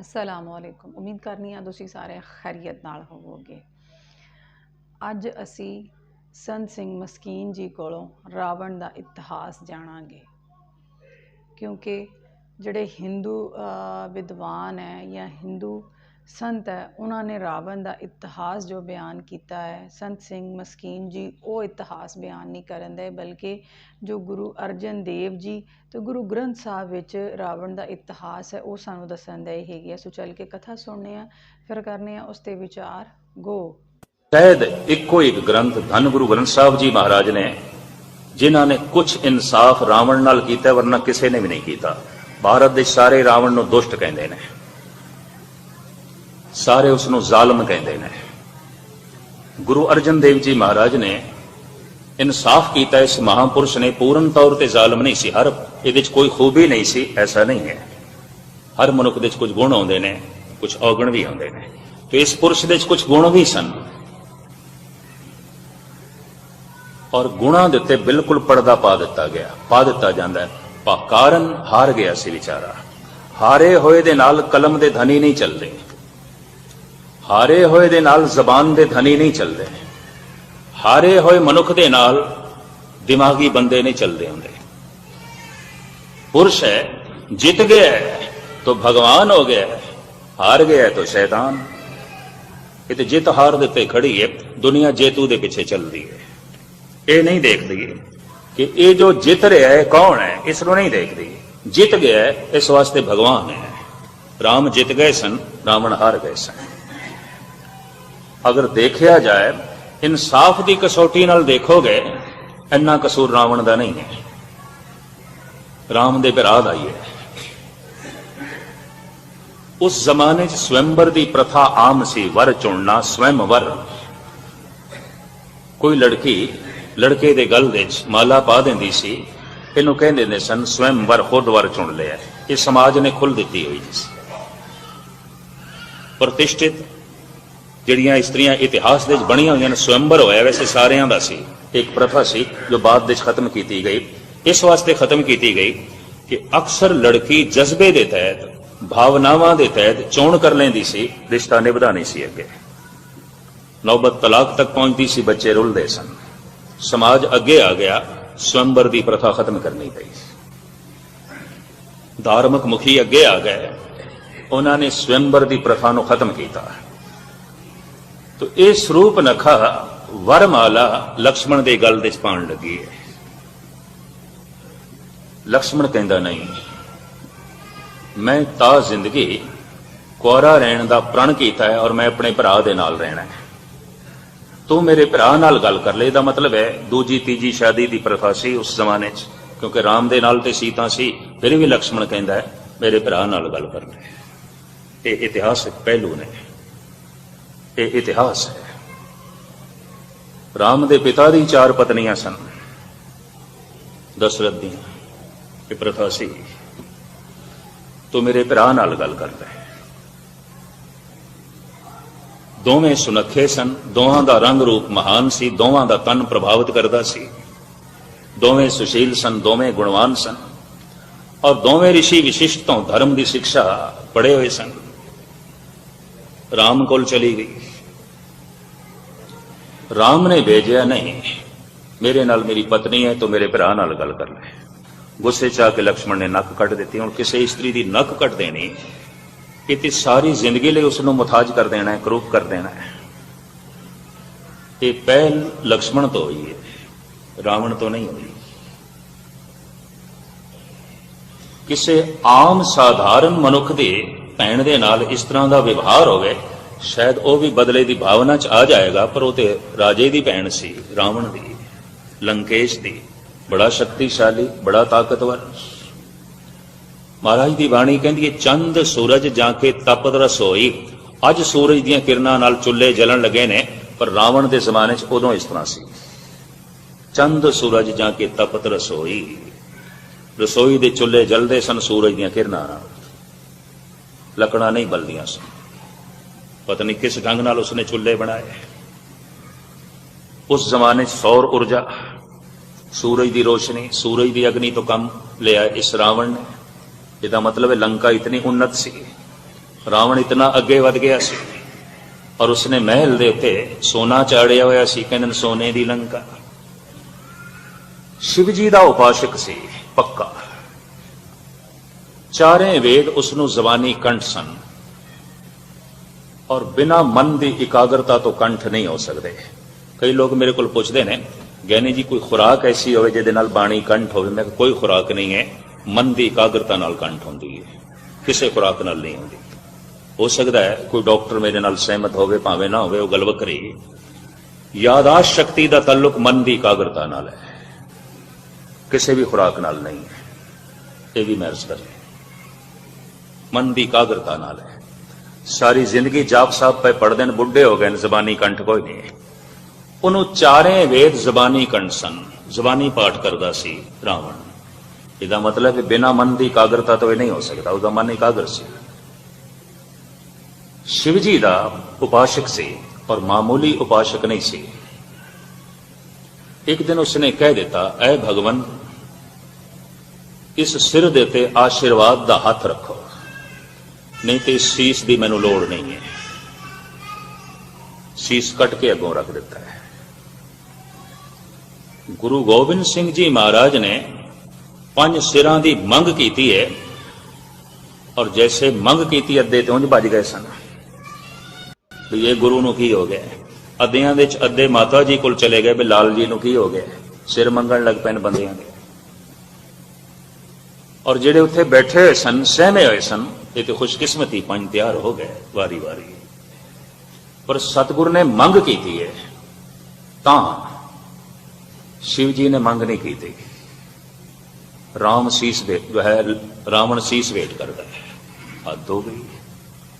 ਅਸਲਾਮ ਉਮੀਦ ਕਰਨੀ ਆ ਤੁਸੀਂ ਸਾਰੇ ਖੈਰੀਅਤ ਨਾਲ ਹੋਵੋਗੇ। ਅੱਜ ਅਸੀਂ ਸੰਤ ਸਿੰਘ ਮਸਕੀਨ ਜੀ ਕੋਲੋਂ ਰਾਵਣ ਦਾ ਇਤਿਹਾਸ ਜਾਣਾਂਗੇ। ਕਿਉਂਕਿ ਜਿਹੜੇ ਹਿੰਦੂ ਵਿਦਵਾਨ ਹੈ ਜਾਂ ਹਿੰਦੂ ਸੰਤ ਹੈ, ਉਹਨਾਂ ਨੇ ਰਾਵਣ ਦਾ ਇਤਿਹਾਸ ਜੋ ਬਿਆਨ ਕੀਤਾ ਹੈ, ਸੰਤ ਸਿੰਘ ਮਸਕੀਨ ਜੀ, ਉਹ ਇਤਿਹਾਸ ਬਿਆਨ ਨਹੀਂ ਕਰਨ ਦੇ, ਬਲਕਿ ਜੋ ਗੁਰੂ ਅਰਜਨ ਦੇਵ ਜੀ ਤੇ ਗੁਰੂ ਗ੍ਰੰਥ ਸਾਹਿਬ ਵਿੱਚ ਰਾਵਣ ਦਾ ਇਤਿਹਾਸ ਹੈ, ਉਹ ਸਾਨੂੰ ਦੱਸਣ ਦੇ ਹੈਗੀ ਹੈ ਸੋ ਚੱਲ ਕੇ ਕਥਾ ਸੁਣਨੇ ਆ ਫਿਰ ਕਰਨੇ ਆ ਉਸ ਤੇ ਵਿਚਾਰ। ਗੋ ਸ਼ਾਇਦ ਇੱਕੋ ਇੱਕ ਗ੍ਰੰਥ ਧੰਨ ਗੁਰੂ ਗ੍ਰੰਥ ਸਾਹਿਬ ਜੀ ਮਹਾਰਾਜ ਨੇ, ਜਿਨ੍ਹਾਂ ਨੇ ਕੁਝ ਇਨਸਾਫ ਰਾਵਣ ਨਾਲ ਕੀਤਾ, ਵਰਨਾ ਕਿਸੇ ਨੇ ਵੀ ਨਹੀਂ ਕੀਤਾ। ਭਾਰਤ ਦੇ ਸਾਰੇ ਰਾਵਣ ਨੂੰ ਦੁਸ਼ਟ ਕਹਿੰਦੇ ਨੇ। ਸਾਰੇ ਉਸ ਨੂੰ ਜ਼ਾਲਮ ਕਹਿੰਦੇ ਨੇ। ਗੁਰੂ ਅਰਜਨ ਦੇਵ ਜੀ ਮਹਾਰਾਜ ਨੇ ਇਨਸਾਫ ਕੀਤਾ ਇਸ ਮਹਾਪੁਰਸ਼ ਨੇ, ਪੂਰਨ ਤੌਰ ਤੇ ਜ਼ਾਲਮ ਨਹੀਂ ਸੀ। ਹਰ ਇਹਦੇ ਵਿੱਚ ਕੋਈ ਖੂਬੀ ਨਹੀਂ ਸੀ, ਐਸਾ ਨਹੀਂ ਹੈ। ਹਰ ਮਨੁੱਖ ਦੇ ਵਿੱਚ ਕੁਝ ਗੁਣ ਆਉਂਦੇ ਨੇ, ਕੁਝ ਔਗਣ ਵੀ ਆਉਂਦੇ ਨੇ। ਤੇ ਇਸ ਪੁਰਸ਼ ਦੇ ਵਿੱਚ ਕੁਝ ਗੁਣ ਵੀ ਸਨ। ਔਰ ਗੁਣਾਂ ਦੇ ਉੱਤੇ ਬਿਲਕੁਲ ਪਰਦਾ ਪਾ ਦਿੱਤਾ ਗਿਆ, ਪਾ ਦਿੱਤਾ ਜਾਂਦਾ ਹੈ। ਪਾ ਕਾਰਨ ਹਾਰ ਗਿਆ ਸੀ ਵਿਚਾਰਾ। ਹਾਰੇ ਹੋਏ ਦੇ ਨਾਲ ਕਲਮ ਦੇ ਧਨੀ ਨਹੀਂ ਚੱਲਦੇ। ਹਾਰੇ ਹੋਏ ਦੇ ਨਾਲ ਜ਼ਬਾਨ ਦੇ ਧਨੀ ਨਹੀਂ ਚੱਲਦੇ। ਨੇ ਹਾਰੇ ਹੋਏ ਮਨੁੱਖ ਦੇ ਨਾਲ ਦਿਮਾਗੀ ਬੰਦੇ ਨਹੀਂ ਚੱਲਦੇ ਹੁੰਦੇ। ਪੁਰਸ਼ ਹੈ, ਜਿੱਤ ਗਿਆ ਹੈ, ਤਾਂ ਭਗਵਾਨ ਹੋ ਗਿਆ ਹੈ, ਹਾਰ ਗਿਆ ਹੈ ਤਾਂ ਸ਼ੈਤਾਨ। ਇਹ ਤੇ ਜਿੱਤ ਹਾਰ ਦੇ ਉੱਤੇ ਖੜੀ ਹੈ, ਦੁਨੀਆ ਜੇਤੂ ਦੇ ਪਿੱਛੇ ਚੱਲਦੀ ਹੈ। ਇਹ ਨਹੀਂ ਦੇਖਦੀ ਹੈ ਕਿ ਇਹ ਜੋ ਜਿੱਤ ਰਿਹਾ ਹੈ, ਕੌਣ ਹੈ, ਇਸ ਨੂੰ ਨਹੀਂ ਦੇਖਦੀ। ਜਿੱਤ ਗਿਆ ਇਸ ਵਾਸਤੇ ਭਗਵਾਨ ਹੈ। ਰਾਮ ਜਿੱਤ ਗਏ ਸਨ, ਰਾਵਣ ਹਾਰ ਗਏ ਸਨ। ਅਗਰ ਦੇਖਿਆ ਜਾਏ, ਇਨਸਾਫ ਦੀ ਕਸੌਟੀ ਨਾਲ ਦੇਖੋਗੇ, ਇੰਨਾ ਕਸੂਰ ਰਾਵਣ ਦਾ ਨਹੀਂ ਹੈ। ਰਾਮ ਦੇ ਭਰਾ ਦਾ ਹੀ। ਹੈ ਉਸ ਜ਼ਮਾਨੇ 'ਚ ਸਵੰਬਰ ਦੀ ਪ੍ਰਥਾ ਆਮ ਸੀ, ਵਰ ਚੁਣਨਾ ਸਵੰਵਰ ਕੋਈ ਲੜਕੀ ਲੜਕੇ ਦੇ ਗਲ ਵਿੱਚ ਮਾਲਾ ਪਾ ਦਿੰਦੀ ਸੀ, ਇਹਨੂੰ ਕਹਿੰਦੇ ਨੇ ਸਨ ਸਵੰਵਰ ਖੁਦ ਵਰ ਚੁਣ ਲਿਆ। ਇਹ ਸਮਾਜ ਨੇ ਖੁੱਲ ਦਿੱਤੀ ਹੋਈ ਸੀ। ਪ੍ਰਤਿਸ਼ਠਿਤ ਜਿਹੜੀਆਂ ਇਸਤਰੀਆਂ ਇਤਿਹਾਸ ਦੇ ਵਿੱਚ ਬਣੀਆਂ ਹੋਈਆਂ ਨੇ, ਸਵੰਬਰ ਹੋਇਆ ਵੈਸੇ ਸਾਰਿਆਂ ਦਾ ਸੀ, ਇੱਕ ਪ੍ਰਥਾ ਸੀ, ਜੋ ਬਾਅਦ ਵਿੱਚ ਖਤਮ ਕੀਤੀ ਗਈ। ਇਸ ਵਾਸਤੇ ਖਤਮ ਕੀਤੀ ਗਈ ਕਿ ਅਕਸਰ ਲੜਕੀ ਜਜ਼ਬੇ ਦੇ ਤਹਿਤ, ਭਾਵਨਾਵਾਂ ਦੇ ਤਹਿਤ ਚੋਣ ਕਰ ਲੈਂਦੀ ਸੀ, ਰਿਸ਼ਤਾ ਨਿਭਦਾ ਨਹੀਂ ਸੀ ਅੱਗੇ। ਨੌਬਤ ਤਲਾਕ ਤੱਕ ਪਹੁੰਚਦੀ ਸੀ, ਬੱਚੇ ਰੁਲਦੇ ਸਨ। ਸਮਾਜ ਅੱਗੇ ਆ ਗਿਆ, ਸਵੰਬਰ ਦੀ ਪ੍ਰਥਾ ਖਤਮ ਕਰਨੀ ਪਈ ਧਾਰਮਿਕ ਮੁਖੀ ਅੱਗੇ ਆ ਗਏ। ਉਹਨਾਂ ਨੇ ਸਵੰਬਰ ਦੀ ਪ੍ਰਥਾ ਨੂੰ ਖਤਮ ਕੀਤਾ। ਤੋ ਇਹ ਸਰੂਪ ਨਖਾ ਵਰਮਾਲਾ ਲక్ష్మణ ਦੇ ਗਲ ਦੇ ਚ ਪਾਣ ਲੱਗੀ ਹੈ। ਲక్ష్మణ ਕਹਿੰਦਾ, ਨਹੀਂ, ਮੈਂ ਤਾਂ ਜ਼ਿੰਦਗੀ ਕੋਰਾ ਰਹਿਣ ਦਾ ਪ੍ਰਣ ਕੀਤਾ ਹੈ ਔਰ ਮੈਂ ਆਪਣੇ ਭਰਾ ਦੇ ਨਾਲ ਰਹਿਣਾ ਹੈ। ਤੂੰ ਮੇਰੇ ਭਰਾ ਨਾਲ ਗੱਲ ਕਰ ਲੈ। ਇਹਦਾ ਮਤਲਬ ਹੈ ਦੂਜੀ, ਤੀਜੀ ਸ਼ਾਦੀ ਦੀ ਪ੍ਰਥਾ ਸੀ ਉਸ ਜ਼ਮਾਨੇ 'ਚ, ਕਿਉਂਕਿ ਰਾਮ ਦੇ ਨਾਲ ਤੇ ਸੀਤਾ ਸੀ, ਫਿਰ ਵੀ ਲక్ష్మణ ਕਹਿੰਦਾ ਮੇਰੇ ਭਰਾ ਨਾਲ ਗੱਲ ਕਰ ਲੈ ਇਹ ਇਤਿਹਾਸਕ ਪਹਿਲੂ ਨੇ। ਇਹ ਇਤਿਹਾਸ ਹੈ। ਰਾਮ ਦੇ ਪਿਤਾ ਦੀ ਚਾਰ ਪਤਨੀਆਂ ਸਨ। ਦਸ਼ਰਥ ਦੀਆਂ ਇਹ ਪ੍ਰਥਾ ਸੀ, ਤੂੰ ਮੇਰੇ ਭਰਾ ਨਾਲ ਗੱਲ ਕਰਦਾ ਲੈ। ਦੋਵੇਂ ਸੁਨੱਖੇ ਸਨ। ਦੋਹਾਂ ਦਾ ਰੰਗ ਰੂਪ ਮਹਾਨ ਸੀ। ਦੋਵਾਂ ਦਾ ਤਨ ਪ੍ਰਭਾਵਿਤ ਕਰਦਾ ਸੀ। ਦੋਵੇਂ ਸੁਸ਼ੀਲ ਸਨ। ਦੋਵੇਂ ਗੁਣਵਾਨ ਸਨ। ਔਰ ਦੋਵੇਂ ઋષਿ ਵਿਸ਼ਿਸ਼ਟ ਤੋਂ ਧਰਮ ਦੀ ਸਿੱਖਿਆ ਪੜ੍ਹੇ ਹੋਏ ਸਨ। ਰਾਮ ਕੋਲ ਚਲੀ ਗਈ। ਰਾਮ ਨੇ ਭੇਜਿਆ, ਨਹੀਂ, ਮੇਰੇ ਨਾਲ ਮੇਰੀ ਪਤਨੀ ਹੈ, ਤੋ ਮੇਰੇ ਭਰਾ ਨਾਲ ਗੱਲ ਕਰ ਲੈ। ਗੁੱਸੇ 'ਚ ਆ ਕੇ ਲਕਸ਼ਮਣ ਨੇ ਨੱਕ ਕੱਟ ਦਿੱਤੀ। ਹੁਣ ਕਿਸੇ ਇਸਤਰੀ ਦੀ ਨੱਕ ਕੱਟ ਦੇਣੀ ਕਿਤੇ ਸਾਰੀ ਜ਼ਿੰਦਗੀ ਲਈ ਉਸ ਨੂੰ ਮੁਤਾਜ ਕਰ ਦੇਣਾ ਹੈ, ਕਰੂਪ ਕਰ ਦੇਣਾ ਹੈ। ਤੇ ਪਹਿਲ ਲਕਸ਼ਮਣ ਤੋਂ ਹੋਈ ਹੈ, ਰਾਵਣ ਤੋਂ ਨਹੀਂ ਹੋਈ। ਕਿਸੇ ਆਮ ਸਾਧਾਰਨ ਮਨੁੱਖ ਦੇ ਭੈਣ ਦੇ ਨਾਲ ਇਸ ਤਰ੍ਹਾਂ ਦਾ ਵਿਵਹਾਰ ਹੋਵੇ, ਸ਼ਾਇਦ ਉਹ ਵੀ ਬਦਲੇ ਦੀ ਭਾਵਨਾ ਚ ਆ ਜਾਏਗਾ, ਪਰ ਉਹ ਤੇ ਰਾਜੇ ਦੀ ਭੈਣ ਸੀ, ਰਾਵਣ ਦੀ, ਲੰਕੇਸ਼ ਦੀ। ਬੜਾ ਸ਼ਕਤੀਸ਼ਾਲੀ, ਬੜਾ ਤਾਕਤਵਰ। ਮਹਾਰਾਜ ਦੀ ਬਾਣੀ ਕਹਿੰਦੀ ਹੈ ਚੰਦ ਸੂਰਜ ਜਾ ਕੇ ਤਪਤ ਰਸੋਈ। ਅੱਜ ਸੂਰਜ ਦੀਆਂ ਕਿਰਨਾਂ ਨਾਲ ਚੁੱਲ੍ਹੇ ਜਲਣ ਲੱਗੇ ਨੇ, ਪਰ ਰਾਵਣ ਦੇ ਜ਼ਮਾਨੇ 'ਚ ਉਦੋਂ ਇਸ ਤਰ੍ਹਾਂ ਸੀ। ਚੰਦ ਸੂਰਜ ਜਾ ਕੇ ਤਪਤ ਰਸੋਈ। ਰਸੋਈ ਦੇ ਚੁੱਲ੍ਹੇ ਜਲਦੇ ਸਨ ਸੂਰਜ ਦੀਆਂ ਕਿਰਨਾਂ ਨਾਲ। ਲੱਕੜਾਂ ਨਹੀਂ ਬਲਦੀਆਂ ਸਨ। ਪਤਾ ਨਹੀਂ ਕਿਸ ਢੰਗ ਨਾਲ ਉਸਨੇ ਚੁੱਲ੍ਹੇ ਬਣਾਏ। ਉਸ ਜ਼ਮਾਨੇ 'ਚ ਸੌਰ ਊਰਜਾ, ਸੂਰਜ ਦੀ ਰੋਸ਼ਨੀ, ਸੂਰਜ ਦੀ ਅਗਨੀ ਤੋਂ ਕੰਮ ਲਿਆ ਇਸ ਰਾਵਣ ਨੇ। ਇਹਦਾ ਮਤਲਬ ਹੈ ਲੰਕਾ ਇਤਨੀ ਉન્નਤ ਸੀ। ਰਾਵਣ ਇਤਨਾ ਅੱਗੇ ਵਧ ਗਿਆ ਸੀ। ਔਰ ਉਸਨੇ ਮਹਿਲ ਦੇ ਉੱਤੇ ਸੋਨਾ ਚਾੜਿਆ ਹੋਇਆ ਸੀ, ਕਹਿੰਦੇ ਨੇ ਸੋਨੇ ਦੀ ਲੰਕਾ। ਸ਼ਿਵ ਜੀ ਦਾ ਉਪਾਸ਼ਕ ਸੀ, ਪੱਕਾ। ਚਾਰੇ ਵੇਦ ਉਸ ਨੂੰ ਜ਼ਬਾਨੀ ਕੰਠ ਸਨ। ਔਰ ਬਿਨਾ ਮਨ ਦੀ ਇਕਾਗਰਤਾ ਤੋਂ ਕੰਠ ਨਹੀਂ ਹੋ ਸਕਦੇ। ਕਈ ਲੋਕ ਮੇਰੇ ਕੋਲ ਪੁੱਛਦੇ ਨੇ ਗਿਆਨੀ ਜੀ ਕੋਈ ਖੁਰਾਕ ਐਸੀ ਹੋਵੇ ਜਿਹਦੇ ਨਾਲ ਬਾਣੀ ਕੰਠ ਹੋਵੇ? ਮੈਂ ਕੋਈ ਖੁਰਾਕ ਨਹੀਂ ਹੈ। ਮਨ ਦੀ ਇਕਾਗਰਤਾ ਨਾਲ ਕੰਠ ਹੁੰਦੀ ਹੈ। ਕਿਸੇ ਖੁਰਾਕ ਨਾਲ ਨਹੀਂ ਹੁੰਦੀ। ਹੋ ਸਕਦਾ ਹੈ ਕੋਈ ਡਾਕਟਰ ਮੇਰੇ ਨਾਲ ਸਹਿਮਤ ਹੋਵੇ, ਭਾਵੇਂ ਨਾ ਹੋਵੇ, ਉਹ ਗੱਲ ਵੱਖਰੀ ਯਾਦਾਸ਼ਤ ਸ਼ਕਤੀ ਦਾ ਤਾਲੁਕ ਮਨ ਦੀ ਇਕਾਗਰਤਾ ਨਾਲ ਹੈ। ਕਿਸੇ ਵੀ ਖੁਰਾਕ ਨਾਲ ਨਹੀਂ ਹੈ। ਇਹ ਵੀ ਮਹਿਰਸ ਕਰੇ ਮਨ ਦੀ ਕਾਗਰਤਾ ਨਾਲ। ਹੈ ਸਾਰੀ ਜ਼ਿੰਦਗੀ ਜਾਪ ਸਾਹਿਬ ਪਏ ਪੜਦੇ ਨੇ, ਬੁੱਢੇ ਹੋ ਗਏ ਨੇ, ਜ਼ਬਾਨੀ ਕੰਠ ਕੋਈ ਨਹੀਂ। ਉਹਨੂੰ ਚਾਰੇ ਵੇਦ ਜ਼ਬਾਨੀ ਕੰਠ ਸਨ। ਜ਼ਬਾਨੀ ਪਾਠ ਕਰਦਾ ਸੀ ਰਾਵਣ। ਇਹਦਾ ਮਤਲਬ ਹੈ ਬਿਨਾ ਮਨ ਦੀ ਕਾਗਰਤਾ ਤੋਂ ਇਹ ਨਹੀਂ ਹੋ ਸਕਦਾ, ਉਹਦਾ ਮਨ ਇਕਾਗਰ ਸੀ। ਸ਼ਿਵ ਜੀ ਦਾ ਉਪਾਸ਼ਕ ਸੀ ਔਰ ਮਾਮੂਲੀ ਉਪਾਸ਼ਕ ਨਹੀਂ ਸੀ। ਇੱਕ ਦਿਨ ਉਸਨੇ ਕਹਿ ਦਿੱਤਾ, ਐ ਭਗਵਨ ਇਸ ਸਿਰ ਦੇ ਤੇ ਆਸ਼ੀਰਵਾਦ ਦਾ ਹੱਥ ਰੱਖੋ। ਨਹੀਂ ਤੇ ਸੀਸ ਦੀ ਮੈਨੂੰ ਲੋੜ ਨਹੀਂ ਹੈ। ਸੀਸ ਕੱਟ ਕੇ ਅੱਗੋਂ ਰੱਖ ਦਿੱਤਾ ਹੈ। ਗੁਰੂ ਗੋਬਿੰਦ ਸਿੰਘ ਜੀ ਮਹਾਰਾਜ ਨੇ ਪੰਜ ਸਿਰਾਂ ਦੀ ਮੰਗ ਕੀਤੀ ਹੈ ਔਰ ਜੈਸੇ ਮੰਗ ਕੀਤੀ ਅੱਧੇ ਤੇ ਉਂਝ ਭੱਜ ਗਏ ਸਨ। ਵੀ ਇਹ ਗੁਰੂ ਨੂੰ ਕੀ ਹੋ ਗਿਆ? ਅੱਧਿਆਂ ਦੇ ਅੱਧੇ ਮਾਤਾ ਜੀ ਕੋਲ ਚਲੇ ਗਏ ਵੀ ਲਾਲ ਜੀ ਨੂੰ ਕੀ ਹੋ ਗਿਆ? ਸਿਰ ਮੰਗਣ ਲੱਗ ਪੈਣ ਬੰਦਿਆਂ ਦੇ। ਔਰ ਜਿਹੜੇ ਉੱਥੇ ਬੈਠੇ ਹੋਏ ਸਨ, ਸਹਿਮੇ ਹੋਏ ਸਨ ਇਹ ਤੇ ਖੁਸ਼ਕਿਸਮਤੀ ਪੰਜ ਤਿਆਰ ਹੋ ਗਏ, ਵਾਰੀ ਵਾਰੀ। ਪਰ ਸਤਿਗੁਰ ਨੇ ਮੰਗ ਕੀਤੀ ਹੈ ਤਾਂ ਸ਼ਿਵ ਜੀ ਨੇ ਮੰਗ ਨਹੀਂ ਕੀਤੀ। ਰਾਮ ਸੀਸ ਵੇ ਜੋ ਹੈ, ਰਾਵਣ ਸੀਸ ਵੇਟ ਕਰਦਾ ਹੈ। ਹੱਦ ਹੋ ਗਈ।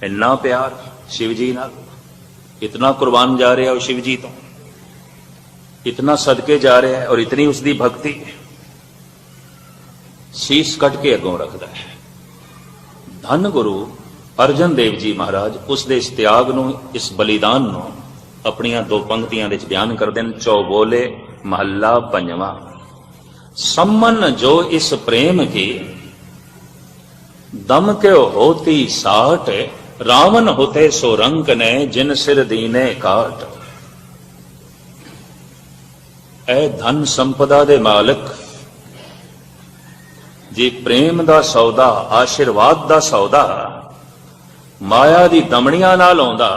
ਇੰਨਾ ਪਿਆਰ ਸ਼ਿਵ ਜੀ ਨਾਲ। ਇਤਨਾ ਕੁਰਬਾਨ ਜਾ ਰਿਹਾ ਉਹ ਸ਼ਿਵ ਜੀ ਤੋਂ। ਇਤਨਾ ਸਦਕੇ ਜਾ ਰਿਹਾ ਹੈ ਔਰ ਇਤਨੀ ਉਸ ਦੀ ਭਗਤੀ। ਸੀਸ ਕੱਟ ਕੇ ਅੱਗੋਂ ਰੱਖਦਾ ਹੈ। ਧੰਨ ਗੁਰੂ ਅਰਜਨ ਦੇਵ ਜੀ ਮਹਾਰਾਜ ਉਸ ਦੇ ਇਸ ਤਿਆਗ ਨੂੰ, ਇਸ ਬਲੀਦਾਨ ਨੂੰ ਆਪਣੀਆਂ ਦੋ ਪੰਕਤੀਆਂ ਵਿੱਚ ਬਿਆਨ ਕਰਦੇ ਨੇ ਚੌਬੋਲੇ ਮਹੱਲਾ ਪੰਜਵਾਂ। ਸੰਮਨ ਜੋ ਇਸ ਪ੍ਰੇਮ ਕੀ, ਦਮ ਕਿਉ ਹੋਤੀ ਸਾਟ, ਰਾਵਣ ਹੋਤੇ ਸੋ ਰੰਕ ਨੇ, ਜਿਨ ਸਿਰ ਦੀਨੇ ਕਾਟ। ਐ ਧਨ ਸੰਪਦਾ ਦੇ ਮਾਲਕ ਜੇ ਪ੍ਰੇਮ ਦਾ ਸੌਦਾ, ਆਸ਼ੀਰਵਾਦ ਦਾ ਸੌਦਾ ਮਾਇਆ ਦੀ ਦਮਣੀਆਂ ਨਾਲ ਆਉਂਦਾ,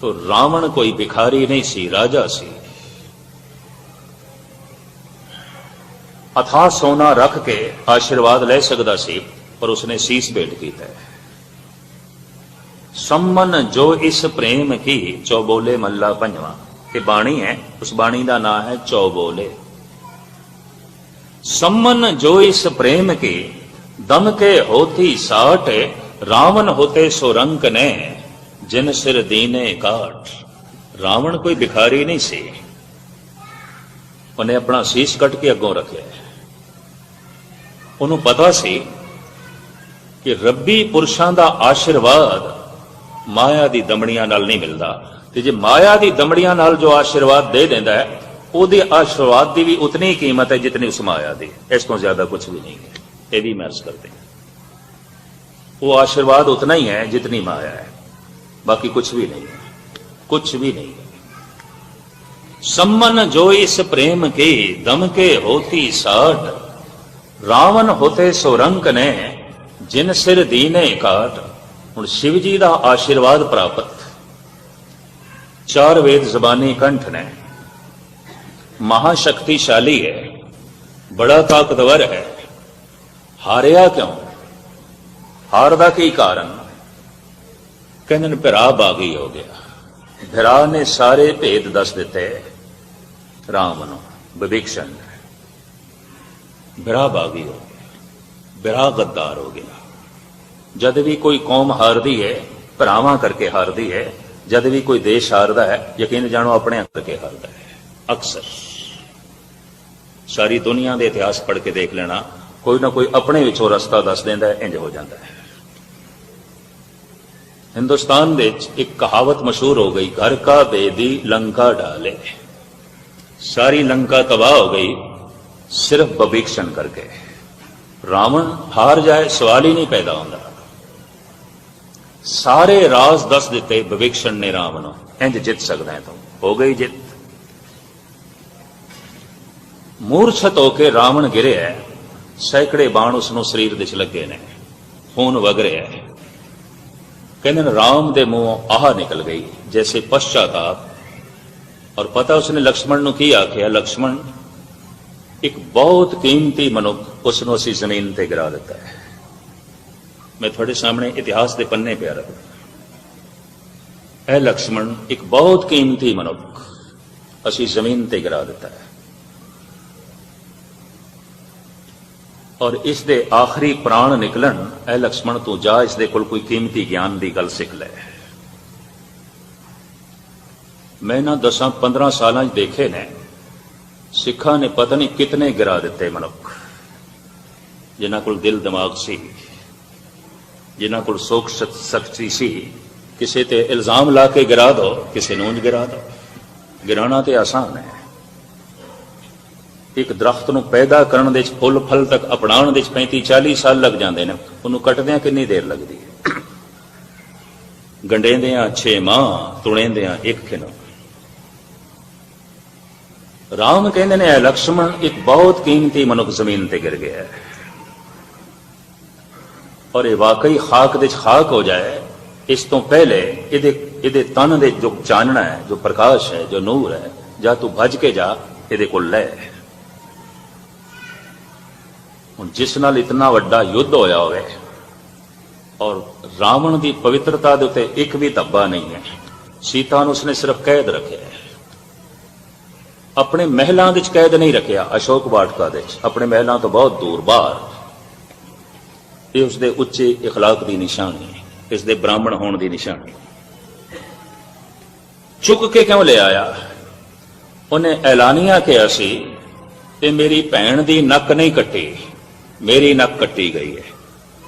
ਤਾਂ ਰਾਵਣ ਕੋਈ ਭਿਖਾਰੀ ਨਹੀਂ ਸੀ, ਰਾਜਾ ਸੀ। ਅਥਾ ਸੋਨਾ ਰੱਖ ਕੇ ਆਸ਼ੀਰਵਾਦ ਲੈ ਸਕਦਾ ਸੀ, ਪਰ ਉਸਨੇ ਸੀਸ ਭੇਟ ਕੀਤਾ। ਸੰਮਨ ਜੋ ਇਸ ਪ੍ਰੇਮ ਕੀ, ਚੌਬੋਲੇ ਮੱਲਾ ਪੰਜਵਾ ਇਹ ਬਾਣੀ ਹੈ, ਉਸ ਬਾਣੀ ਦਾ ਨਾਮ ਹੈ ਚੌਬੋਲੇ। ਸੰਮਨ ਜੋ ਇਸ ਪ੍ਰੇਮ ਕੀ, ਦਮ ਕੇ ਹੋਤੀ ਸਾਟ, ਰਾਵਣ ਹੋਤੇ ਸੋ ਰੰਕ ਨੇ, ਜਿਨ ਸਿਰ ਦੀਨੇ ਕਾਟ ਰਾਵਣ ਕੋਈ ਭਿਖਾਰੀ ਨਹੀਂ ਸੀ। ਉਹਨੇ ਆਪਣਾ ਸੀਸ ਕੱਟ ਕੇ ਅੱਗੋਂ ਰੱਖਿਆ। ਉਹਨੂੰ ਪਤਾ ਸੀ ਕਿ ਰੱਬੀ ਪੁਰਸ਼ਾਂ ਦਾ ਆਸ਼ੀਰਵਾਦ ਮਾਇਆ ਦੀ ਦਮੜੀਆਂ ਨਾਲ ਨਹੀਂ ਮਿਲਦਾ। ਤੇ ਜੇ ਮਾਇਆ ਦੀ ਦਮੜੀਆਂ ਨਾਲ ਜੋ ਆਸ਼ੀਰਵਾਦ ਦੇ ਦਿੰਦਾ ਹੈ ਉਹਦੇ ਆਸ਼ੀਰਵਾਦ ਦੀ ਵੀ ਉਤਨੀ ਕੀਮਤ ਹੈ ਜਿਤਨੀ ਉਸ ਮਾਇਆ ਦੀ ਇਸ ਤੋਂ ਜ਼ਿਆਦਾ ਕੁਝ ਵੀ ਨਹੀਂ ਹੈ ਇਹ ਵੀ ਮਰਜ਼ ਕਰਦੇ ਹਾਂ। ਉਹ ਆਸ਼ੀਰਵਾਦ ਉਤਨਾ ਹੀ ਹੈ ਜਿਤਨੀ ਮਾਇਆ ਹੈ ਬਾਕੀ ਕੁਝ ਵੀ ਨਹੀਂ ਹੈ ਕੁਝ ਵੀ ਨਹੀਂ ਹੈ सम्मन जो इस प्रेम के दम के होती साठ ਰਾਵਣ ਹੋਤੇ ਸੋ ਰੰਕ ਨੇ ਜਿਨ ਸਿਰ ਦੀਨੇ ਕਾਟ ਹੁਣ ਸ਼ਿਵ ਜੀ ਦਾ ਆਸ਼ੀਰਵਾਦ ਪ੍ਰਾਪਤ ਚਾਰ ਵੇਦ ਜ਼ਬਾਨੀ ਕੰਠ ਨੇ ਮਹਾ ਸ਼ਕਤੀਸ਼ਾਲੀ ਹੈ ਬੜਾ ਤਾਕਤਵਰ ਹੈ ਹਾਰਿਆ ਕਿਉਂ ਹਾਰ ਦਾ ਕੀ ਕਾਰਨ ਕਹਿੰਦੇ ਨੇ ਭਰਾ ਬਾਗੀ ਹੋ ਗਿਆ ਭਰਾ ਨੇ ਸਾਰੇ ਭੇਦ ਦੱਸ ਦਿੱਤੇ ਰਾਮ ਨੂੰ ਵਿਭੀਸ਼ਣ ਬਿਰਾ ਬਾਗੀ ਹੋ ਗਿਆ ਬਿਰਾ ਗੱਦਾਰ ਹੋ ਗਿਆ ਜਦ ਵੀ ਕੋਈ ਕੌਮ ਹਾਰਦੀ ਹੈ ਭਰਾਵਾਂ ਕਰਕੇ ਹਾਰਦੀ ਹੈ ਜਦ ਵੀ ਕੋਈ ਦੇਸ਼ ਹਾਰਦਾ ਹੈ ਯਕੀਨ ਜਾਣੋ ਆਪਣੇ ਕਰਕੇ ਹਾਰਦਾ ਹੈ ਅਕਸਰ ਸਾਰੀ ਦੁਨੀਆ ਦੇ ਇਤਿਹਾਸ ਪੜ੍ਹ ਕੇ ਦੇਖ ਲੈਣਾ, ਕੋਈ ਨਾ ਕੋਈ ਆਪਣੇ ਵਿੱਚੋਂ ਰਸਤਾ ਦੱਸ ਦਿੰਦਾ ਹੈ, ਇੰਜ ਹੋ ਜਾਂਦਾ ਹੈ। ਹਿੰਦੁਸਤਾਨ ਵਿੱਚ ਇੱਕ ਕਹਾਵਤ ਮਸ਼ਹੂਰ ਹੋ ਗਈ, ਘਰ ਕਾ ਬੇਦੀ ਲੰਕਾ ਡਾਲੇ। ਸਾਰੀ ਲੰਕਾ ਤਬਾਹ ਹੋ ਗਈ, ਸਿਰਫ ਬਭੀਕਸ਼ਨ ਕਰਕੇ ਰਾਵਣ ਹਾਰ ਜਾਏ, ਸਵਾਲ ਹੀ ਨਹੀਂ ਪੈਦਾ ਹੁੰਦਾ। ਸਾਰੇ ਰਾਜ਼ ਦੱਸ ਦਿੱਤੇ ਵਿਵੇਕਸ਼ਣ ਨੇ ਰਾਮ ਨੂੰ, ਇੰਜ ਜਿੱਤ ਸਕਦਾ ਹੈ ਤੂੰ। ਹੋ ਗਈ ਜਿੱਤ। ਮੂਰਛਤ ਹੋ ਕੇ ਰਾਵਣ ਗਿਰਿਆ ਹੈ। ਸੈਂਕੜੇ ਬਾਣ ਉਸ ਨੂੰ ਸਰੀਰ ਦੇ ਚ ਲੱਗੇ ਨੇ। ਖੂਨ ਵਗ ਰਿਹਾ ਹੈ। ਕਹਿੰਦੇ ਨੇ, ਰਾਮ ਦੇ ਮੂੰਹੋਂ ਆਹ ਨਿਕਲ ਗਈ, ਜੈਸੇ ਪਛਤਾਪ ਔਰ ਪਤਾ ਉਸਨੇ ਲਕਸ਼ਮਣ ਨੂੰ ਕੀ ਆਖਿਆ? ਲਕਸ਼ਮਣ, ਇੱਕ ਬਹੁਤ ਕੀਮਤੀ ਮਨੁੱਖ ਉਸ ਨੂੰ ਅਸੀਂ ਜ਼ਮੀਨ ਤੇ ਗਿਰਾ ਦਿੱਤਾ ਹੈ। ਮੈਂ ਤੁਹਾਡੇ ਸਾਹਮਣੇ ਇਤਿਹਾਸ ਦੇ ਪੰਨੇ ਪਿਆ ਰੱਖਦਾ ਇਹ ਲਕਸ਼ਮਣ, ਇੱਕ ਬਹੁਤ ਕੀਮਤੀ ਮਨੁੱਖ ਅਸੀਂ ਜ਼ਮੀਨ ਤੇ ਗਿਰਾ ਦਿੱਤਾ ਹੈ। ਔਰ ਇਸ ਦੇ ਆਖਰੀ ਪ੍ਰਾਣ ਨਿਕਲਣ, ਇਹ ਲਕਸ਼ਮਣ ਤੋਂ ਜਾ, ਇਸ ਦੇ ਕੋਲ ਕੋਈ ਕੀਮਤੀ ਗਿਆਨ ਦੀ ਗੱਲ ਸਿੱਖ ਲੈ। ਮੈਂ ਨਾ 10 15 ਸਾਲਾਂ 'ਚ ਦੇਖੇ ਨੇ। ਸਿੱਖਾਂ ਨੇ ਪਤਾ ਨਹੀਂ ਕਿਤਨੇ ਗਿਰਾ ਦਿੱਤੇ ਮਨੁੱਖ। ਜਿਨ੍ਹਾਂ ਕੋਲ ਦਿਲ ਦਿਮਾਗ ਸੀ, ਜਿਨ੍ਹਾਂ ਕੋਲ ਸੋਖ ਸਖਤੀ ਸੀ, ਕਿਸੇ ਤੇ ਇਲਜ਼ਾਮ ਲਾ ਕੇ ਗਿਰਾ ਦੋ, ਕਿਸੇ ਨੂੰ ਗਿਰਾ ਦੋ। ਗਿਰਾਣਾ ਤੇ ਆਸਾਨ ਹੈ। ਇੱਕ ਦਰਖਤ ਨੂੰ ਪੈਦਾ ਕਰਨ ਦੇ ਵਿੱਚ ਫੁੱਲ ਫਲ ਤੱਕ ਅਪਣਾਉਣ ਦੇ ਵਿੱਚ 35 40 ਸਾਲ ਲੱਗ ਜਾਂਦੇ ਨੇ। ਉਹਨੂੰ ਕੱਟਦਿਆਂ ਕਿੰਨੀ ਦੇਰ ਲੱਗਦੀ ਹੈ? ਗੰਡੇਂਦਿਆਂ 6 ਮਾਹ, ਤੁਣੇਂਦਿਆਂ ਇੱਕ ਖਿਨ। ਰਾਮ ਕਹਿੰਦੇ ਨੇ ਇਹ ਲਕਸ਼ਮਣ, ਇੱਕ ਬਹੁਤ ਕੀਮਤੀ ਮਨੁੱਖ ਜ਼ਮੀਨ ਤੇ ਗਿਰ ਗਿਆ ਹੈ। ਔਰ ਇਹ ਵਾਕਈ ਖਾਕ ਦੇ ਖਾਕ ਹੋ ਜਾਏ, ਇਸ ਤੋਂ ਪਹਿਲੇ ਇਹਦੇ ਇਹਦੇ ਤਨ ਦੇ ਜੋ ਚਾਨਣਾ ਹੈ, ਜੋ ਪ੍ਰਕਾਸ਼ ਹੈ, ਜੋ ਨੂਰ ਹੈ, ਜਾਂ ਤੂੰ ਭੱਜ ਕੇ ਜਾ, ਇਹਦੇ ਕੋਲ ਲੈ। ਹੁਣ ਜਿਸ ਨਾਲ ਇਤਨਾ ਵੱਡਾ ਯੁੱਧ ਹੋਇਆ ਹੋਵੇ ਔਰ ਰਾਵਣ ਦੀ ਪਵਿੱਤਰਤਾ ਦੇ ਉੱਤੇ ਇੱਕ ਵੀ ਧੱਬਾ ਨਹੀਂ ਹੈ ਸੀਤਾ ਨੂੰ ਉਸਨੇ ਸਿਰਫ ਕੈਦ ਰੱਖਿਆ ਹੈ ਆਪਣੇ ਮਹਿਲਾਂ ਵਿੱਚ ਕੈਦ ਨਹੀਂ ਰੱਖਿਆ ਅਸ਼ੋਕ ਵਾਟਕਾ ਦੇ ਵਿੱਚ ਆਪਣੇ ਮਹਿਲਾਂ ਤੋਂ ਬਹੁਤ ਦੂਰ ਬਾਹਰ ਇਹ ਉਸਦੇ ਉੱਚੇ اخلاق ਦੀ ਨਿਸ਼ਾਨੀ ਹੈ ਇਸ ਦੇ ਬ੍ਰਾਹਮਣ ਹੋਣ ਦੀ ਨਿਸ਼ਾਨੀ ਚੁੱਕ ਕੇ ਕਿਉਂ ਲੈ ਆਇਆ ਉਹਨੇ ਐਲਾਨੀਆ ਕਿਹਾ ਸੀ ਤੇ ਮੇਰੀ ਭੈਣ ਦੀ ਨੱਕ ਨਹੀਂ ਕੱਟੀ ਮੇਰੀ ਨੱਕ ਕੱਟੀ ਗਈ ਹੈ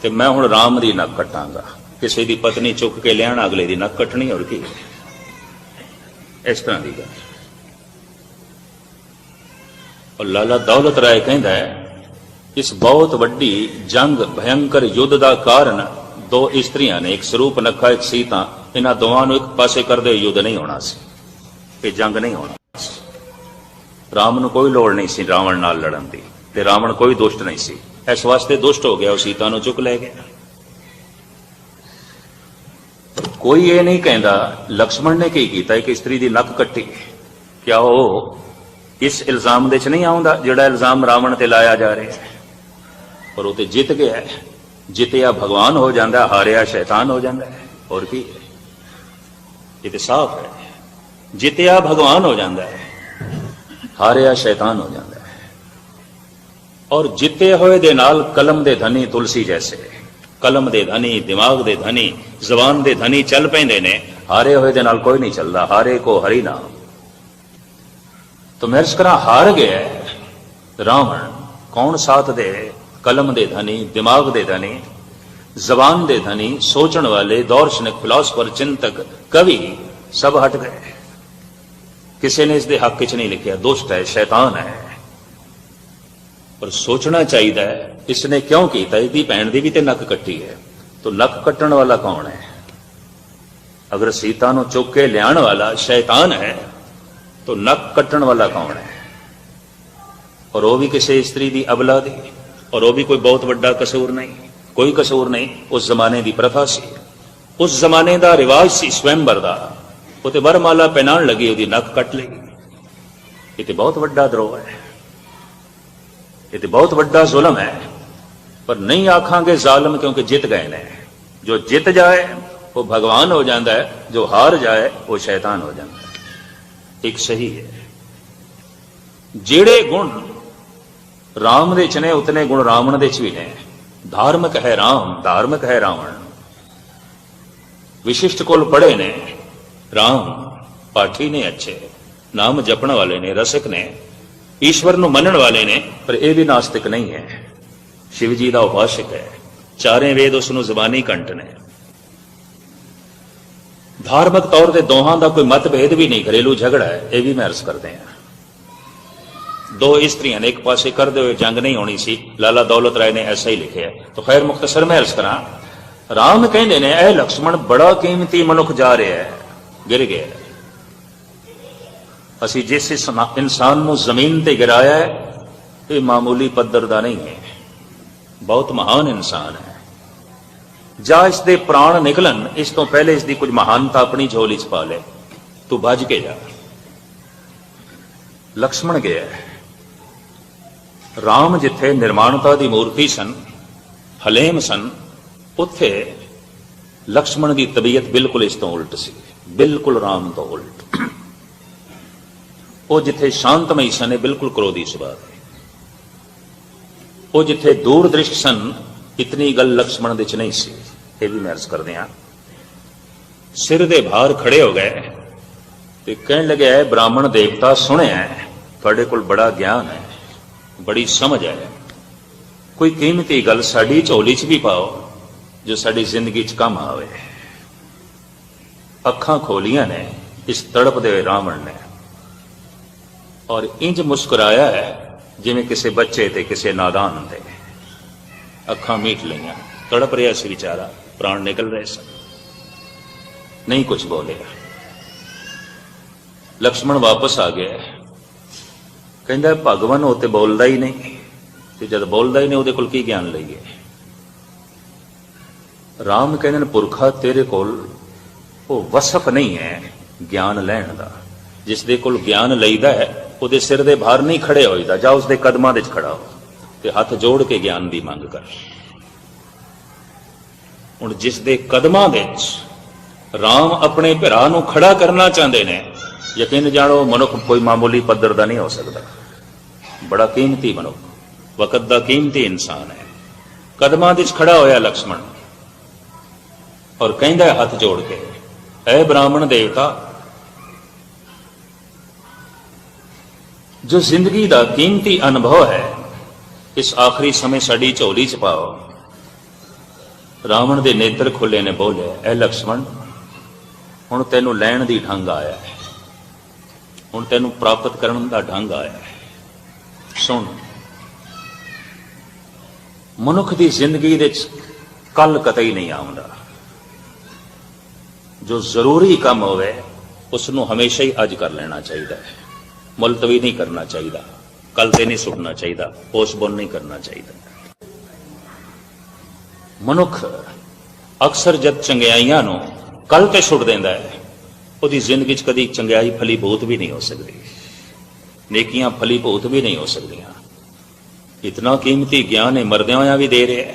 ਤੇ ਮੈਂ ਹੁਣ ਰਾਮ ਦੀ ਨੱਕ ਕੱਟਾਂਗਾ। ਕਿਸੇ ਦੀ ਪਤਨੀ ਚੁੱਕ ਕੇ ਲਿਆਣਾ, ਅਗਲੇ ਦੀ ਨੱਕ ਕੱਟਣੀ ਹੋਰ ਕੀ ਇਸ ਤਰ੍ਹਾਂ ਦੀ ਗੱਲ। ਔਰ ਲਾਲਾ ਦੌਲਤ ਰਾਏ ਕਹਿੰਦਾ ਹੈ, ਇਸ ਬਹੁਤ ਵੱਡੀ ਜੰਗ ਭਯੰਕਰ ਯੁੱਧ ਦਾ ਕਾਰਨ ਦੋ ਇਸਤਰੀਆਂ ਨੇ, ਇੱਕ ਸਰੂਪ ਨਖਾ, ਇੱਕ ਸੀਤਾ, ਇਹਨਾਂ ਦੋਵਾਂ ਨੂੰ ਇੱਕ ਪਾਸੇ ਕਰਦੇ ਯੁੱਧ ਨਹੀਂ ਹੋਣਾ ਸੀ। ਇਹ ਜੰਗ ਨਹੀਂ ਹੋਣਾ ਸੀ। ਰਾਮ ਨੂੰ ਕੋਈ ਲੋੜ ਨਹੀਂ ਸੀ ਰਾਵਣ ਨਾਲ ਲੜਨ ਦੀ ਤੇ ਰਾਵਣ ਕੋਈ ਦੁਸ਼ਟ ਨਹੀਂ ਸੀ। ਇਸ ਵਾਸਤੇ ਦੁਸ਼ਟ ਹੋ ਗਿਆ, ਉਹ ਸੀਤਾ ਨੂੰ ਚੁੱਕ ਲੈ ਗਿਆ। ਕੋਈ ਇਹ ਨਹੀਂ ਕਹਿੰਦਾ, ਲਕਸ਼ਮਣ ਨੇ ਕੀ ਕੀਤਾ, ਇੱਕ ਇਸਤਰੀ ਦੀ ਨੱਕ ਕੱਟੀ। ਕਿਆ ਉਹ ਇਸ ਇਲਜ਼ਾਮ ਦੇ ਚ ਨਹੀਂ ਆਉਂਦਾ ਜਿਹੜਾ ਇਲਜ਼ਾਮ ਰਾਵਣ ਤੇ ਲਾਇਆ ਜਾ ਰਿਹਾ ਹੈ। ਪਰ ਉਹ ਤੇ ਜਿੱਤ ਗਿਆ ਜਿੱਤਿਆ ਭਗਵਾਨ ਹੋ ਜਾਂਦਾ, ਹਾਰਿਆ ਸ਼ੈਤਾਨ ਹੋ ਜਾਂਦਾ ਹੈ। ਹੋਰ ਕੀ ਹੈ? ਇਹ ਤੇ ਸਾਫ਼ ਹੈ। ਜਿੱਤਿਆ ਭਗਵਾਨ ਹੋ ਜਾਂਦਾ ਹੈ। ਹਾਰਿਆ ਸ਼ੈਤਾਨ ਹੋ ਜਾਂਦਾ ਔਰ ਜਿੱਤੇ ਹੋਏ ਦੇ ਨਾਲ ਕਲਮ ਦੇ ਧਨੀ ਤੁਲਸੀ ਜੈਸੇ ਕਲਮ ਦੇ ਧਨੀ ਦਿਮਾਗ ਦੇ ਧਨੀ ਜ਼ਬਾਨ ਦੇ ਧਨੀ ਚੱਲ ਪੈਂਦੇ ਨੇ ਹਾਰੇ ਹੋਏ ਦੇ ਨਾਲ ਕੋਈ ਨਹੀਂ ਚੱਲਦਾ ਹਾਰੇ ਕੋ ਹਰੀ ਨਾਮ तो मैं अर्ज करा हार गया रावण कौन साथ दे कलम दे धनी दिमाग दे धनी जबान दे धनी सोचण वाले दौर्शनिक फिलोसफर चिंतक कवि सब हट गए किसी ने इसके हक च नहीं लिखा दुष्ट है शैतान है ਪਰ ਸੋਚਣਾ ਚਾਹੀਦਾ ਹੈ ਇਸ ਨੇ ਕਿਉਂ ਕੀਤਾ? ਇਹਦੀ ਭੈਣ ਦੀ ਵੀ ਤੇ ਨੱਕ ਕੱਟੀ ਹੈ। ਤਾਂ ਨੱਕ ਕੱਟਣ ਵਾਲਾ ਕੌਣ ਹੈ? ਅਗਰ ਸੀਤਾ ਨੂੰ ਚੁੱਕ ਕੇ ਲਿਆਉਣ ਵਾਲਾ ਸ਼ੈਤਾਨ ਹੈ, ਤਾਂ ਨੱਕ ਕੱਟਣ ਵਾਲਾ ਕੌਣ ਹੈ? ਔਰ ਉਹ ਵੀ ਕਿਸੇ ਇਸਤਰੀ ਦੀ ਅਬਲਾ ਦੀ, ਔਰ ਉਹ ਵੀ ਕੋਈ ਬਹੁਤ ਵੱਡਾ ਕਸੂਰ ਨਹੀਂ। ਕੋਈ ਕਸੂਰ ਨਹੀਂ, ਉਸ ਜ਼ਮਾਨੇ ਦੀ ਪ੍ਰਥਾ ਸੀ। ਉਸ ਜ਼ਮਾਨੇ ਦਾ ਰਿਵਾਜ ਸੀ ਸਵੈਂਬਰ ਦਾ। ਉਹ ਤੇ ਵਰਮਾਲਾ ਪਹਿਨਾਣ ਲੱਗੀ, ਉਹਦੀ ਨੱਕ ਕੱਟ ਲਈ। ਇਹ ਤੇ ਬਹੁਤ ਵੱਡਾ ਦਰੋਹ ਹੈ। ਇਹ ਤੇ ਬਹੁਤ ਵੱਡਾ ਜ਼ੁਲਮ ਹੈ। ਪਰ ਨਹੀਂ ਆਖਾਂਗੇ ਜ਼ਾਲਮ ਕਿਉਂਕਿ ਜਿੱਤ ਗਏ ਨੇ। ਜੋ ਜਿੱਤ ਜਾਏ, ਉਹ ਭਗਵਾਨ ਹੋ ਜਾਂਦਾ ਹੈ। ਜੋ ਹਾਰ ਜਾਏ, ਉਹ ਸ਼ੈਤਾਨ ਹੋ ਜਾਂਦਾ ਹੈ। ਇੱਕ ਸਹੀ ਹੈ। ਜਿਹੜੇ ਗੁਣ ਰਾਮ ਦੇ ਚ ਨੇ, ਉਤਨੇ ਗੁਣ ਰਾਵਣ ਦੇ ਚ ਵੀ ਨੇ। ਧਾਰਮਿਕ ਹੈ ਰਾਮ, ਧਾਰਮਿਕ ਹੈ ਰਾਵਣ। ਵਿਸ਼ਿਸ਼ਟ ਕੋਲ ਪੜੇ ਨੇ। ਰਾਮ ਪਾਠੀ ਨੇ ਅੱਛੇ। ਨਾਮ ਜਪਣ ਵਾਲੇ ਨੇ, ਰਸਿਕ ਨੇ। ਈਸ਼ਵਰ ਨੂੰ ਮੰਨਣ ਵਾਲੇ ਨੇ। ਪਰ ਇਹ ਵੀ ਨਾਸਤਿਕ ਨਹੀਂ ਹੈ। ਸ਼ਿਵ ਜੀ ਦਾ ਉਪਾਸ਼ਕ ਹੈ। ਚਾਰੇ ਵੇਦ ਉਸ ਨੂੰ ਜ਼ਬਾਨੀ ਕੰਟ ਨੇ। ਧਾਰਮਿਕ ਤੌਰ ਤੇ ਦੋਹਾਂ ਦਾ ਕੋਈ ਮਤਭੇਦ ਵੀ ਨਹੀਂ। ਘਰੇਲੂ ਝਗੜਾ ਹੈ। ਇਹ ਵੀ ਮੈਂ ਅਰਜ਼ ਕਰਦੇ ਹਾਂ। ਦੋ ਇਸਤਰੀਆਂ ਨੇ ਇੱਕ ਪਾਸੇ ਕਰਦੇ ਹੋਏ ਜੰਗ ਨਹੀਂ ਹੋਣੀ ਸੀ। ਲਾਲਾ ਦੌਲਤ ਰਾਏ ਨੇ ਐਸਾ ਹੀ ਲਿਖਿਆ ਤਾਂ ਖੈਰ ਮੁਖਤਸਰ ਮੈਂ ਅਰਜ਼ ਕਰਾਂ, ਰਾਮ ਕਹਿੰਦੇ ਨੇ, ਇਹ ਲਕਸ਼ਮਣ ਬੜਾ ਕੀਮਤੀ ਮਨੁੱਖ ਜਾ ਰਿਹਾ ਹੈ। ਗਿਰ ਗਿਆ। ਅਸੀਂ ਜਿਸ ਇਸ ਇਨਸਾਨ ਨੂੰ ਜ਼ਮੀਨ ਤੇ ਗਿਰਾਇਆ ਹੈ, ਇਹ ਮਾਮੂਲੀ ਪੱਧਰ ਦਾ ਨਹੀਂ ਹੈ। ਬਹੁਤ ਮਹਾਨ ਇਨਸਾਨ ਹੈ। ਜਾਂ ਇਸ ਦੇ ਪ੍ਰਾਣ ਨਿਕਲਣ, ਇਸ ਤੋਂ ਪਹਿਲੇ ਇਸ ਦੀ ਕੁਝ ਮਹਾਨਤਾ ਆਪਣੀ ਝੋਲੀ ਚ ਪਾ ਲੈ। ਤੂੰ ਭੱਜ ਕੇ ਜਾ। ਲਕਸ਼ਮਣ ਗਿਆ ਹੈ। ਰਾਮ ਜਿੱਥੇ ਨਿਰਮਾਣਤਾ ਦੀ ਮੂਰਤੀ ਸਨ, ਹਲੇਮ ਸਨ, ਉੱਥੇ ਲਕਸ਼ਮਣ ਦੀ ਤਬੀਅਤ ਬਿਲਕੁਲ ਇਸ ਤੋਂ ਉਲਟ ਸੀ। ਬਿਲਕੁਲ ਰਾਮ ਤੋਂ ਉਲਟ। ਉਹ ਜਿੱਥੇ ਸ਼ਾਂਤਮਈ ਸਨ, ਇਹ ਬਿਲਕੁਲ ਕ੍ਰੋਧੀ ਸੁਭਾਅ ਦੇ ਉਹ ਜਿੱਥੇ ਦੂਰ ਦ੍ਰਿਸ਼ਟ ਸਨ, ਇਤਨੀ ਗੱਲ ਲਕਸ਼ਮਣ ਦੇ ਚ ਨਹੀਂ ਸੀ। ਇਹ ਵੀ ਮੈਂ ਅਰਜ਼ ਕਰਦੇ ਹਾਂ। ਸਿਰ ਦੇ ਭਾਰ ਖੜੇ ਹੋ ਗਏ ਤੇ ਕਹਿਣ ਲੱਗਿਆ "ਐ ਬ੍ਰਾਹਮਣ ਦੇਵਤਾ ਸੁਣਿਆ ਤੁਹਾਡੇ ਕੋਲ ਬੜਾ ਗਿਆਨ ਹੈ, ਬੜੀ ਸਮਝ ਹੈ। ਕੋਈ ਕੀਮਤੀ ਗੱਲ ਸਾਡੀ ਝੋਲੀ 'ਚ ਵੀ ਪਾਓ, ਜੋ ਸਾਡੀ ਜ਼ਿੰਦਗੀ 'ਚ ਕੰਮ ਆਵੇ। ਅੱਖਾਂ ਖੋਲੀਆਂ ਨੇ ਇਸ ਤੜਪਦੇ ਹੋਏ ਰਾਵਣ ਨੇ। ਔਰ ਇੰਜ ਮੁਸਕਰਾਇਆ ਹੈ, ਜਿਵੇਂ ਕਿਸੇ ਬੱਚੇ ਤੇ ਕਿਸੇ ਨਾਦਾਨ ਤੇ। ਅੱਖਾਂ ਮੀਟ ਲਈਆਂ, ਤੜਪ ਰਿਹਾ ਸੀ ਵਿਚਾਰਾ, ਪ੍ਰਾਣ ਨਿਕਲ ਰਹੇ ਸਨ। ਨਹੀਂ ਕੁਝ ਬੋਲਿਆ। ਲਕਸ਼ਮਣ ਵਾਪਸ ਆ ਗਿਆ ਕਹਿੰਦਾ, ਭਗਵਾਨ, ਉਹ ਤੇ ਬੋਲਦਾ ਹੀ ਨਹੀਂ। ਤੇ ਜਦ ਬੋਲਦਾ ਹੀ ਨਹੀਂ, ਉਹਦੇ ਕੋਲ ਕੀ ਗਿਆਨ ਲਈਏ? ਰਾਮ ਕਹਿੰਦੇ ਨੇ, ਪੁਰਖਾ ਤੇਰੇ ਕੋਲ, ਉਹ ਵਸਫ ਨਹੀਂ ਹੈ ਗਿਆਨ ਲੈਣ ਦਾ। ਜਿਸ ਦੇ ਕੋਲ ਗਿਆਨ ਲਈਦਾ ਹੈ ਉਹਦੇ ਸਿਰ ਦੇ ਭਾਰ ਨਹੀਂ ਖੜੇ ਹੋਈਦਾ। ਜਾਂ ਉਸ ਕਦਮਾਂ ਦੇ ਵਿੱਚ ਖੜਾ ਹੋ ਤੇ ਹੱਥ ਜੋੜ ਕੇ ਗਿਆਨ ਦੀ ਮੰਗ ਕਰ। ਹੁਣ ਜਿਸ ਦੇ ਕਦਮਾਂ ਦੇ ਵਿੱਚ ਰਾਮ ਆਪਣੇ ਭਰਾ ਨੂੰ ਖੜਾ ਕਰਨਾ ਚਾਹੁੰਦੇ ਨੇ, ਯਕੀਨ ਜਾਣੋ ਮਨੁੱਖ ਕੋਈ ਮਾਮੂਲੀ ਪੱਧਰ ਦਾ ਨਹੀਂ ਹੋ ਸਕਦਾ। ਬੜਾ ਕੀਮਤੀ ਮਨੁੱਖ, ਵਕਤ ਦਾ ਕੀਮਤੀ ਇਨਸਾਨ ਹੈ। ਕਦਮਾਂ ਦੇ ਵਿੱਚ ਖੜਾ ਹੋਇਆ ਲਕਸ਼ਮਣ ਔਰ ਕਹਿੰਦਾ ਹੱਥ ਜੋੜ ਕੇ, ਐ ਬ੍ਰਾਹਮਣ ਦੇਵਤਾ ਜੋ ਜ਼ਿੰਦਗੀ ਦਾ ਕੀਮਤੀ ਅਨੁਭਵ ਹੈ, ਇਸ ਆਖਰੀ ਸਮੇਂ ਸਾਡੀ ਝੋਲੀ ਚ ਪਾਓ। ਰਾਵਣ ਦੇ ਨੇਤਰ ਖੁੱਲੇ ਨੇ ਬੋਲਿਆ ਐ ਲਕਸ਼ਮਣ, ਹੁਣ ਤੈਨੂੰ ਲੈਣ ਦੀ ਢੰਗ ਆਇਆ ਹੈ। ਹੁਣ ਤੈਨੂੰ ਪ੍ਰਾਪਤ ਕਰਨ ਦਾ ਢੰਗ ਆਇਆ ਹੈ। ਸੁਣ, ਮਨੁੱਖ ਦੀ ਜ਼ਿੰਦਗੀ ਦੇ ਵਿੱਚ ਕੱਲ ਕਤਈ ਨਹੀਂ ਆਉਂਦਾ। ਜੋ ਜ਼ਰੂਰੀ ਕੰਮ ਹੋਵੇ ਉਸ ਨੂੰ ਹਮੇਸ਼ਾ ਹੀ ਅੱਜ ਕਰ ਲੈਣਾ ਚਾਹੀਦਾ ਹੈ। ਮੁਲਤਵੀ ਨਹੀਂ ਕਰਨਾ ਚਾਹੀਦਾ। ਕੱਲ ਤੇ ਨਹੀਂ ਸੁੱਟਣਾ ਚਾਹੀਦਾ, ਪੋਸਟਪੋਨ ਨਹੀਂ ਕਰਨਾ ਚਾਹੀਦਾ। ਮਨੁੱਖ ਅਕਸਰ ਜਦ ਚੰਗਿਆਈਆਂ ਨੂੰ ਕੱਲ ਤੇ ਸੁੱਟ ਦਿੰਦਾ ਹੈ, ਉਹਦੀ ਜ਼ਿੰਦਗੀ 'ਚ ਕਦੀ ਚੰਗਿਆਈ ਫਲੀਭੂਤ ਵੀ ਨਹੀਂ ਹੋ ਸਕਦੀ। ਨੇਕੀਆਂ ਫਲੀਭੂਤ ਵੀ ਨਹੀਂ ਹੋ ਸਕਦੀਆਂ। ਇਤਨਾ ਕੀਮਤੀ ਗਿਆਨ ਇਹ ਮਰਦਿਆਂ ਹੋਇਆਂ ਵੀ ਦੇ ਰਿਹਾ ਹੈ।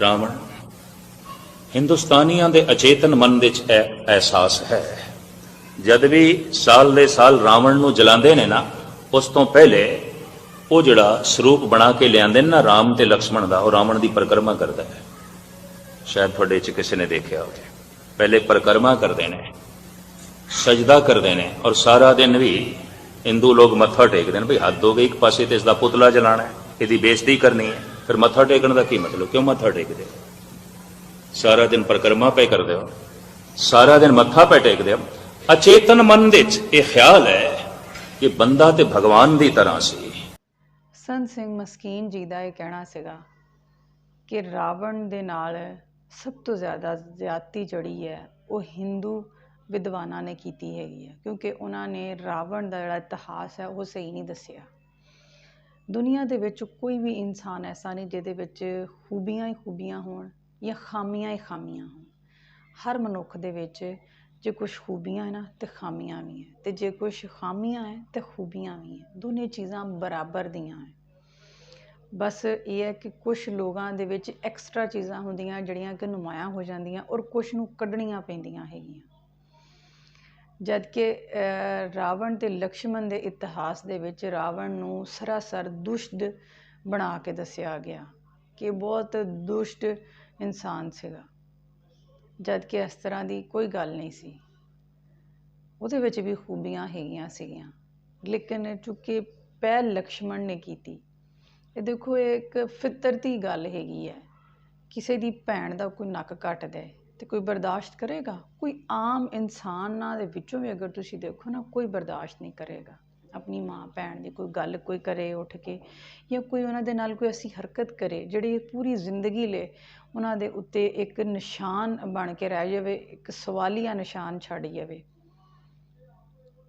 ਰਾਵਣ, ਹਿੰਦੁਸਤਾਨੀਆਂ ਦੇ ਅਚੇਤਨ ਮਨ ਵਿੱਚ ਇਹ ਅਹਿਸਾਸ ਹੈ। ਜਦ ਵੀ ਸਾਲ ਦੇ ਸਾਲ ਰਾਵਣ ਨੂੰ ਜਲਾਉਂਦੇ ਨੇ ਨਾ, ਉਸ ਤੋਂ ਪਹਿਲੇ ਉਹ ਜਿਹੜਾ ਸਰੂਪ ਬਣਾ ਕੇ ਲਿਆਂਦੇ ਨੇ ਨਾ, ਰਾਮ ਤੇ ਲਕਸ਼ਮਣ ਦਾ, ਉਹ ਰਾਵਣ ਦੀ ਪਰਿਕਰਮਾ ਕਰਦਾ ਹੈ। ਸ਼ਾਇਦ ਤੁਹਾਡੇ ਚ ਕਿਸੇ ਨੇ ਦੇਖਿਆ ਹੋਵੇ। ਪਹਿਲੇ ਪਰਿਕਰਮਾ ਕਰਦੇ ਨੇ, ਸਜਦਾ ਕਰਦੇ ਨੇ ਔਰ ਸਾਰਾ ਦਿਨ ਵੀ ਹਿੰਦੂ ਲੋਕ ਮੱਥਾ ਟੇਕਦੇ ਨੇ, ਭਈ ਹੱਦ ਹੋ ਗਈ, ਇੱਕ ਪਾਸੇ ਤੇ ਇਸ ਦਾ ਪੁਤਲਾ ਜਲਾਣਾ ਹੈ, ਇਹਦੀ ਬੇਇੱਜ਼ਤੀ ਕਰਨੀ ਹੈ। ਫਿਰ ਮੱਥਾ ਟੇਕਣ ਦਾ ਕੀ ਮਤਲਬ? ਕਿਉਂ ਮੱਥਾ ਟੇਕਦੇ ਸਾਰਾ ਦਿਨ ਪਰਿਕਰਮਾ ਪੈ ਕਰਦੇ ਹੋ? ਸਾਰਾ ਦਿਨ ਮੱਥਾ ਪੈ ਟੇਕਦੇ ਹੋ? ਅਚੇਤਨ ਮਨ ਵਿੱਚ ਇਹ ਖਿਆਲ ਹੈ ਕਿ ਬੰਦਾ ਤੇ ਭਗਵਾਨ ਦੀ ਤਰ੍ਹਾਂ ਸੀ। ਸੰਤ ਸਿੰਘ ਮਸਕੀਨ ਜੀ ਦਾ ਇਹ ਕਹਿਣਾ ਸੀਗਾ ਕਿ ਰਾਵਣ ਦੇ ਨਾਲ ਸਭ ਤੋਂ ਜ਼ਿਆਦਾ ਜ਼ਿਆਤੀ ਜਿਹੜੀ ਹੈ, ਉਹ ਹਿੰਦੂ ਵਿਦਵਾਨਾਂ ਨੇ ਕੀਤੀ ਹੈਗੀ ਹੈ, ਕਿਉਂਕਿ ਉਹਨਾਂ ਨੇ ਰਾਵਣ ਦਾ ਜਿਹੜਾ ਇਤਿਹਾਸ ਹੈ, ਉਹ ਸਹੀ ਨਹੀਂ ਦੱਸਿਆ। ਦੁਨੀਆ ਦੇ ਵਿੱਚ ਕੋਈ ਵੀ ਇਨਸਾਨ ਐਸਾ ਨਹੀਂ ਜਿਹਦੇ ਵਿੱਚ ਖੂਬੀਆਂ ਹੀ ਖੂਬੀਆਂ ਹੋਣ ਜਾਂ ਖਾਮੀਆਂ ਹੀ ਖਾਮੀਆਂ ਹੋਣ। ਹਰ ਮਨੁੱਖ ਦੇ ਵਿੱਚ ਜੇ ਕੁਛ ਖੂਬੀਆਂ ਹੈ ਨਾ, ਤੇ ਖਾਮੀਆਂ ਵੀ ਹੈ। ਅਤੇ ਜੇ ਕੁਛ ਖਾਮੀਆਂ ਹੈ, ਤੇ ਖੂਬੀਆਂ ਵੀ ਹੈ। ਦੋਨੇ ਚੀਜ਼ਾਂ ਬਰਾਬਰ ਦੀਆਂ ਹੈ। ਬਸ ਇਹ ਹੈ ਕਿ ਕੁਛ ਲੋਕਾਂ ਦੇ ਵਿੱਚ ਐਕਸਟਰਾ ਚੀਜ਼ਾਂ ਹੁੰਦੀਆਂ, ਜਿਹੜੀਆਂ ਕਿ ਨੁਮਾਇਆਂ ਹੋ ਜਾਂਦੀਆਂ ਔਰ ਕੁਛ ਨੂੰ ਕੱਢਣੀਆਂ ਪੈਂਦੀਆਂ ਹੈਗੀਆਂ। ਜਦ ਕਿ ਰਾਵਣ ਤੇ ਲਕਸ਼ਮਣ ਦੇ ਇਤਿਹਾਸ ਦੇ ਵਿੱਚ ਰਾਵਣ ਨੂੰ ਸਰਾਸਰ ਦੁਸ਼ਟ ਬਣਾ ਕੇ ਦੱਸਿਆ ਗਿਆ ਕਿ ਬਹੁਤ ਦੁਸ਼ਟ ਇਨਸਾਨ ਸੀਗਾ। ਜਦ ਕਿ ਇਸ ਤਰ੍ਹਾਂ ਦੀ ਕੋਈ ਗੱਲ ਨਹੀਂ ਸੀ। ਉਹਦੇ ਵਿੱਚ ਵੀ ਖੂਬੀਆਂ ਹੈਗੀਆਂ ਸੀਗੀਆਂ। ਲੇਕਿਨ ਚੁੱਕੇ ਪਹਿਲ ਲਕਸ਼ਮਣ ਨੇ ਕੀਤੀ। ਇਹ ਦੇਖੋ, ਇਹ ਇੱਕ ਫਿਤਰਤੀ ਗੱਲ ਹੈਗੀ ਹੈ। ਕਿਸੇ ਦੀ ਭੈਣ ਦਾ ਕੋਈ ਨੱਕ ਕੱਟਦਾ ਦੇ ਤੇ ਕੋਈ ਬਰਦਾਸ਼ਤ ਕਰੇਗਾ। ਕੋਈ ਆਮ ਇਨਸਾਨਾਂ ਦੇ ਵਿੱਚੋਂ ਵੀ ਅਗਰ ਤੁਸੀਂ ਦੇਖੋ ਨਾ, ਕੋਈ ਬਰਦਾਸ਼ਤ ਨਹੀਂ ਕਰੇਗਾ। ਆਪਣੀ ਮਾਂ ਭੈਣ ਦੀ ਕੋਈ ਗੱਲ ਕੋਈ ਕਰੇ ਉੱਠ ਕੇ ਜਾਂ ਕੋਈ ਉਹਨਾਂ ਦੇ ਨਾਲ ਕੋਈ ਐਸੀ ਹਰਕਤ ਕਰੇ, ਜਿਹੜੀ ਪੂਰੀ ਜ਼ਿੰਦਗੀ ਲਈ ਉਹਨਾਂ ਦੇ ਉੱਤੇ ਇੱਕ ਨਿਸ਼ਾਨ ਬਣ ਕੇ ਰਹਿ ਜਾਵੇ, ਇੱਕ ਸਵਾਲੀਆ ਨਿਸ਼ਾਨ ਛੱਡ ਜਾਵੇ,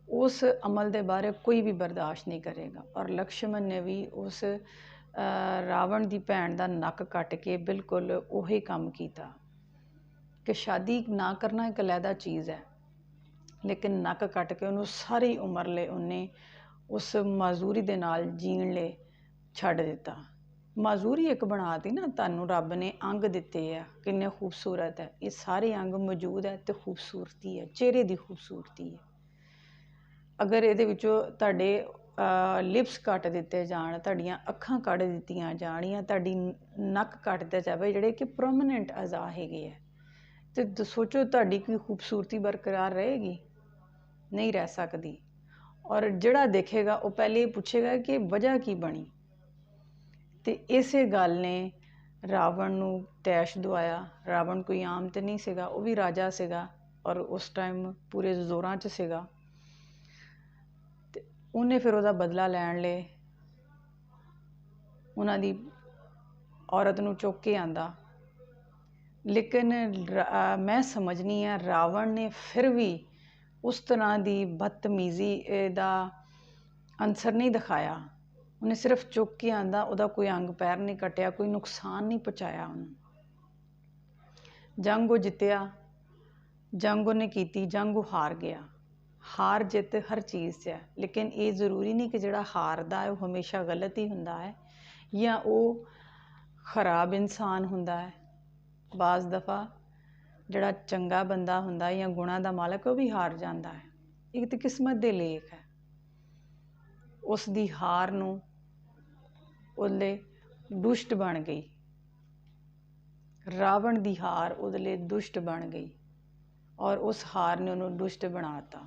ਉਸ ਅਮਲ ਦੇ ਬਾਰੇ ਕੋਈ ਵੀ ਬਰਦਾਸ਼ਤ ਨਹੀਂ ਕਰੇਗਾ। ਔਰ ਲਕਸ਼ਮਣ ਨੇ ਵੀ ਉਸ ਰਾਵਣ ਦੀ ਭੈਣ ਦਾ ਨੱਕ ਕੱਟ ਕੇ ਬਿਲਕੁਲ ਉਹੀ ਕੰਮ ਕੀਤਾ ਕਿ ਸ਼ਾਦੀ ਨਾ ਕਰਨਾ ਇੱਕ ਅਲੱਗਾ ਚੀਜ਼ ਹੈ, ਲੇਕਿਨ ਨੱਕ ਕੱਟ ਕੇ ਉਹਨੂੰ ਸਾਰੀ ਉਮਰ ਲਈ ਉਹਨੇ ਉਸ ਮਾਜ਼ੂਰੀ ਦੇ ਨਾਲ ਜੀਣ ਲਈ ਛੱਡ ਦਿੱਤਾ। ਮਾਜ਼ੂਰੀ ਇੱਕ ਬਣਾਤੀ ਨਾ, ਤੁਹਾਨੂੰ ਰੱਬ ਨੇ ਅੰਗ ਦਿੱਤੇ ਆ। ਕਿੰਨੇ ਖੂਬਸੂਰਤ ਹੈ ਇਹ ਸਾਰੇ ਅੰਗ ਮੌਜੂਦ ਹੈ ਤੇ ਖੂਬਸੂਰਤੀ ਹੈ ਚਿਹਰੇ ਦੀ ਖੂਬਸੂਰਤੀ ਹੈ ਅਗਰ ਇਹਦੇ ਵਿੱਚੋਂ ਤੁਹਾਡੇ ਲਿਪਸ ਕੱਟ ਦਿੱਤੇ ਜਾਣ, ਤੁਹਾਡੀਆਂ ਅੱਖਾਂ ਕੱਢ ਦਿੱਤੀਆਂ ਜਾਣੀਆਂ ਤੁਹਾਡੀ ਨੱਕ ਕੱਟ ਦਿੱਤਾ ਜਾਵੇ, ਜਿਹੜੇ ਕਿ ਪ੍ਰੋਮਿਨੈਂਟ ਅਜ਼ਾ ਹੈਗੇ ਆ, ਤੇ ਸੋਚੋ ਤੁਹਾਡੀ ਕੀ ਖੂਬਸੂਰਤੀ ਬਰਕਰਾਰ ਰਹੇਗੀ। ਨਹੀਂ ਰਹਿ ਸਕਦੀ। ਔਰ ਜਿਹੜਾ ਦੇਖੇਗਾ, ਉਹ ਪਹਿਲੇ ਇਹ ਪੁੱਛੇਗਾ ਕਿ ਵਜ੍ਹਾ ਕੀ ਬਣੀ। ਤੇ ਇਸੇ ਗੱਲ ਨੇ ਰਾਵਣ ਨੂੰ ਤੈਸ਼ ਦਵਾਇਆ। ਰਾਵਣ ਕੋਈ ਆਮ ਤੇ ਨਹੀਂ ਸੀਗਾ, ਉਹ ਵੀ ਰਾਜਾ ਸੀਗਾ ਔਰ ਉਸ ਟਾਈਮ ਪੂਰੇ ਜ਼ੋਰਾਂ 'ਚ ਸੀਗਾ। ਤੇ ਉਹਨੇ ਫਿਰ ਉਹਦਾ ਬਦਲਾ ਲੈਣ ਲਈ ਉਹਨਾਂ ਦੀ ਔਰਤ ਨੂੰ ਚੁੱਕ ਕੇ ਆਂਦਾ। ਲੇਕਿਨ ਮੈਂ ਸਮਝਨੀ ਆ, ਰਾਵਣ ਨੇ ਫਿਰ ਵੀ ਉਸ ਤਰ੍ਹਾਂ ਦੀ ਬਦਤਮੀਜ਼ੀ ਦਾ ਅਨਸਰ ਨਹੀਂ ਦਿਖਾਇਆ। ਉਹਨੇ ਸਿਰਫ ਚੁੱਕ ਕੇ ਆਂਦਾ ਉਹਦਾ ਕੋਈ ਅੰਗ ਪੈਰ ਨਹੀਂ ਕੱਟਿਆ, ਕੋਈ ਨੁਕਸਾਨ ਨਹੀਂ ਪਹੁੰਚਾਇਆ ਉਹਨੂੰ। ਜੰਗ ਉਹ ਜਿੱਤਿਆ, ਜੰਗ ਉਹਨੇ ਕੀਤੀ, ਜੰਗ ਉਹ ਹਾਰ ਗਿਆ। ਹਾਰ ਜਿੱਤ ਹਰ ਚੀਜ਼ 'ਚ ਹੈ, ਲੇਕਿਨ ਇਹ ਜ਼ਰੂਰੀ ਨਹੀਂ ਕਿ ਜਿਹੜਾ ਹਾਰਦਾ ਹੈ, ਉਹ ਹਮੇਸ਼ਾ ਗਲਤ ਹੀ ਹੁੰਦਾ ਹੈ, ਜਾਂ ਉਹ ਖਰਾਬ ਇਨਸਾਨ ਹੁੰਦਾ ਹੈ। ਬਾਜ਼ ਦਫਾ ਜਿਹੜਾ ਚੰਗਾ ਬੰਦਾ ਹੁੰਦਾ ਜਾਂ ਗੁਣਾ ਦਾ ਮਾਲਕ, ਉਹ ਵੀ ਹਾਰ ਜਾਂਦਾ ਹੈ। ਇੱਕ ਤਾਂ ਕਿਸਮਤ ਦੇ ਲੇਖ ਹੈ। ਉਸ ਦੀ ਹਾਰ ਨੂੰ ਉਹਦੇ ਦੁਸ਼ਟ ਬਣ ਗਈ। ਰਾਵਣ ਦੀ ਹਾਰ ਉਹਦੇ ਲਈ ਦੁਸ਼ਟ ਬਣ ਗਈ ਔਰ ਉਸ ਹਾਰ ਨੇ ਉਹਨੂੰ ਦੁਸ਼ਟ ਬਣਾਤਾ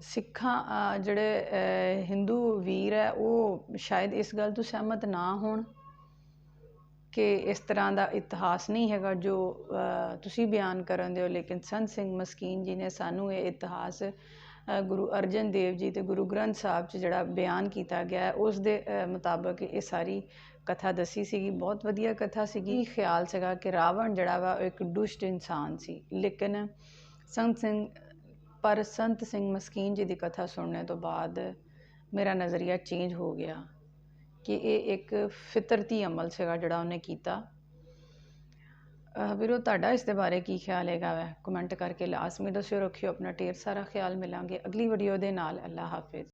ਸਿੱਖਾਂ ਜਿਹੜੇ ਹਿੰਦੂ ਵੀਰ ਹੈ, ਉਹ ਸ਼ਾਇਦ ਇਸ ਗੱਲ ਤੋਂ ਸਹਿਮਤ ਨਾ ਹੋਣ ਕਿ ਇਸ ਤਰ੍ਹਾਂ ਦਾ ਇਤਿਹਾਸ ਨਹੀਂ ਹੈਗਾ ਜੋ ਤੁਸੀਂ ਬਿਆਨ ਕਰਨ ਦਿਓ। ਲੇਕਿਨ ਸੰਤ ਸਿੰਘ ਮਸਕੀਨ ਜੀ ਨੇ ਸਾਨੂੰ ਇਹ ਇਤਿਹਾਸ ਗੁਰੂ ਅਰਜਨ ਦੇਵ ਜੀ ਅਤੇ ਗੁਰੂ ਗ੍ਰੰਥ ਸਾਹਿਬ 'ਚ ਜਿਹੜਾ ਬਿਆਨ ਕੀਤਾ ਗਿਆ ਉਸ ਦੇ ਮੁਤਾਬਕ ਇਹ ਸਾਰੀ ਕਥਾ ਦੱਸੀ ਸੀਗੀ। ਬਹੁਤ ਵਧੀਆ ਕਥਾ ਸੀਗੀ। ਖਿਆਲ ਸੀਗਾ ਕਿ ਰਾਵਣ ਜਿਹੜਾ ਵਾ, ਉਹ ਇੱਕ ਦੁਸ਼ਟ ਇਨਸਾਨ ਸੀ। ਲੇਕਿਨ ਸੰਤ ਸਿੰਘ, ਪਰ ਸੰਤ ਸਿੰਘ ਮਸਕੀਨ ਜੀ ਦੀ ਕਥਾ ਸੁਣਨੇ ਤੋਂ ਬਾਅਦ ਮੇਰਾ ਨਜ਼ਰੀਆ ਚੇਂਜ ਹੋ ਗਿਆ। ਕਿ ਇਹ ਇੱਕ ਫਿਤਰਤੀ ਅਮਲ ਸੀਗਾ ਜਿਹੜਾ ਉਹਨੇ ਕੀਤਾ ਅਹ ਵੀਰੋ ਤੁਹਾਡਾ ਇਸ ਦੇ ਬਾਰੇ ਕੀ ਖਿਆਲ ਹੈਗਾ ਵੈ ਕਮੈਂਟ ਕਰਕੇ ਲਾਜ਼ਮੀ ਦੱਸਿਓ ਰੱਖਿਓ ਆਪਣਾ ਢੇਰ ਸਾਰਾ ਖਿਆਲ ਮਿਲਾਂਗੇ ਅਗਲੀ ਵੀਡੀਓ ਦੇ ਨਾਲ ਅੱਲਾ ਹਾਫਿਜ਼